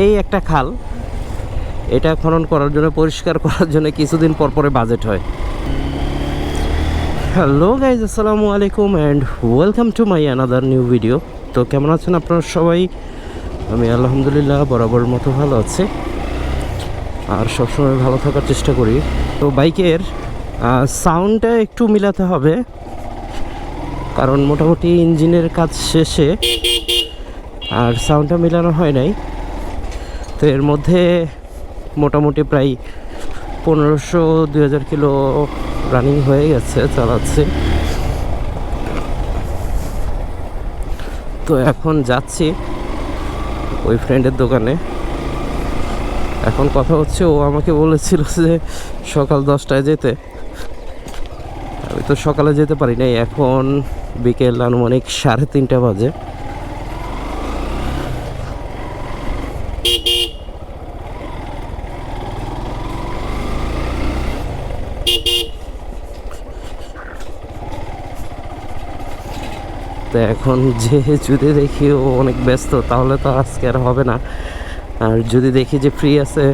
এই একটা খাল, এটা খনন করার জন্য, পরিষ্কার করার জন্য কিছুদিন পর পরে বাজেট হয়। হ্যালো গাইজ আসসালামু আলাইকুম and welcome to my another new video তো কেমন আছেন আপনারা সবাই? আমি আলহামদুলিল্লাহ বরাবর মতো ভালো আছি। আর সবসময় ভালো থাকার চেষ্টা করি। তো বাইকের সাউন্ডটা একটু মিলাতে হবে। কারণ মোটামুটি ইঞ্জিনের কাজ শেষে আর সাউন্ডটা মিলানো হয় নাই। তো এর মধ্যে মোটামুটি প্রায় পনেরোশো, দুই হাজার কিলো রানিং হয়ে গেছে, চালাচ্ছি। তো এখন যাচ্ছি ওই ফ্রেন্ডের দোকানে। এখন কথা হচ্ছে, ও আমাকে বলেছিল যে সকাল দশটায় যেতে। আমি তো সকালে যেতে পারি নাই, এখন বিকেল আনুমানিক সাড়ে তিনটা বাজে। তো এখন যে যদি দেখি ও অনেক ব্যস্ত, তাহলে তো আজকে আর হবে না। আর যদি দেখি যে ফ্রি আছে,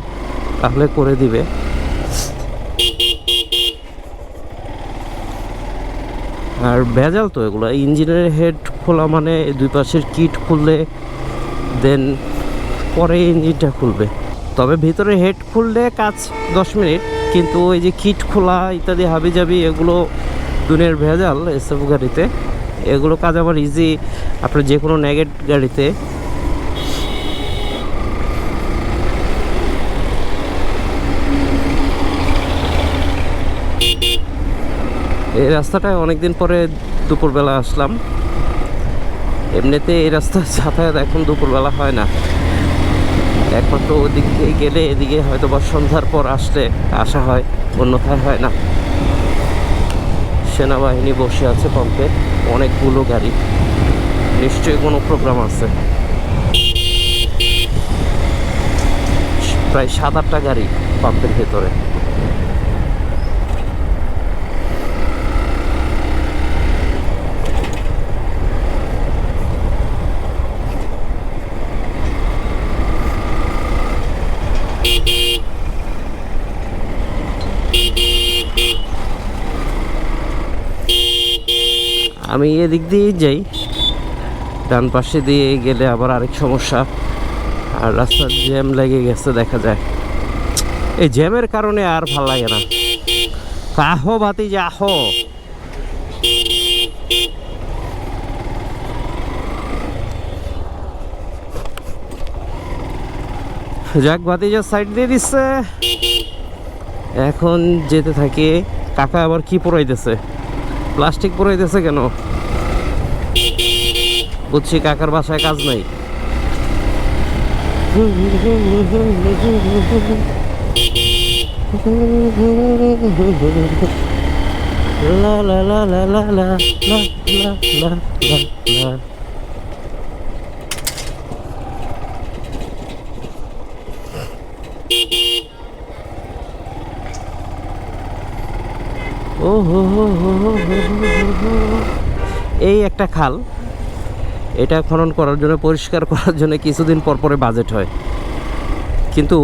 তাহলে করে দিবে। আর ভেজাল তো এগুলো, ইঞ্জিনের হেড খোলা মানে দুই পাশের কিট খুললে দেন পরে ইঞ্জিনটা খুলবে। তবে ভিতরে হেড খুললে কাজ দশ মিনিট, কিন্তু ওই যে কিট খোলা ইত্যাদি হাবি জাবি এগুলো দুনের ভেজাল এসব গাড়িতে। এগুলো কাজ আবার ইজি আপনার যে কোনো নেগেট গাড়িতে। এই রাস্তাটায় অনেকদিন পরে দুপুরবেলা আসলাম। এমনিতে এই রাস্তায় যাতায়াত এখন দুপুরবেলা হয় না। একমাত্র ওদিক দিয়ে গেলে এদিকে হয়তো বা সন্ধ্যার পর আসলে আসা হয়, অন্যথায় হয় না। সেনাবাহিনী বসে আছে পাম্পে, অনেকগুলো গাড়ি। নিশ্চয়ই কোনো প্রোগ্রাম আছে। প্রায় সাত আটটা গাড়ি পাম্পের ভেতরে। আমি এদিক দিয়েই যাই। ডান পাশে দিয়ে গেলে আবার আরেক সমস্যা। আর রাস্তার জ্যাম লেগে গেছে, দেখা যায়। এই জ্যামের কারণে আর ভালো লাগে না। কাহো বাতি যাহো যাক, ভাতিজা সাইড দিয়ে দিচ্ছে। এখন যেতে থাকি। কাকা আবার কি পড়াইতেছে? প্লাস্টিক পড়াইতেছে কেন বুঝছি কাকার বাসায় কাজ নাই লা লা লা লা লা লা লা লা লা লা লা ও হো হো হো। এই একটা খাল। এটা খনন করার জন্য, পরিষ্কার করার জন্য কিছুদিন পর পরে বাজেট হয়। কিন্তু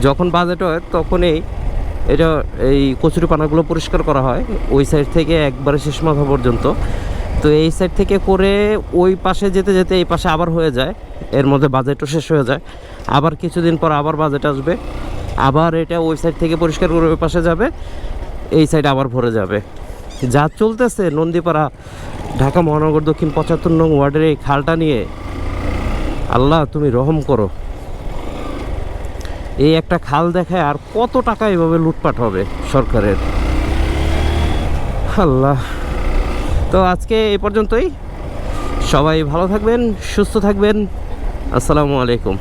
যখন বাজেট হয় তখনই এটা এই কচুরি পানাগুলো পরিষ্কার করা হয় ওই সাইড থেকে একবারে শেষ মাথা পর্যন্ত। তো এই সাইড থেকে করে ওই পাশে যেতে যেতে এই পাশে আবার হয়ে যায়। এর মধ্যে বাজেটও শেষ হয়ে যায়। আবার কিছুদিন পর আবার বাজেট আসবে। আবার এটা ওই সাইড থেকে পরিষ্কার করে ওই পাশে যাবে। এই সাইড আবার ভরে যাবে। যা চলতেছে নন্দীপাড়া, ঢাকা মহানগর দক্ষিণ পঁচাত্তর নং ওয়ার্ডের এই খালটা নিয়ে, আল্লাহ তুমি রহম করো। এই একটা খাল দেখায় আর কত টাকা এভাবে লুটপাট হবে সরকারের। আল্লাহ। তো আজকে এই পর্যন্তই। সবাই ভালো থাকবেন, সুস্থ থাকবেন। আসসালামু আলাইকুম।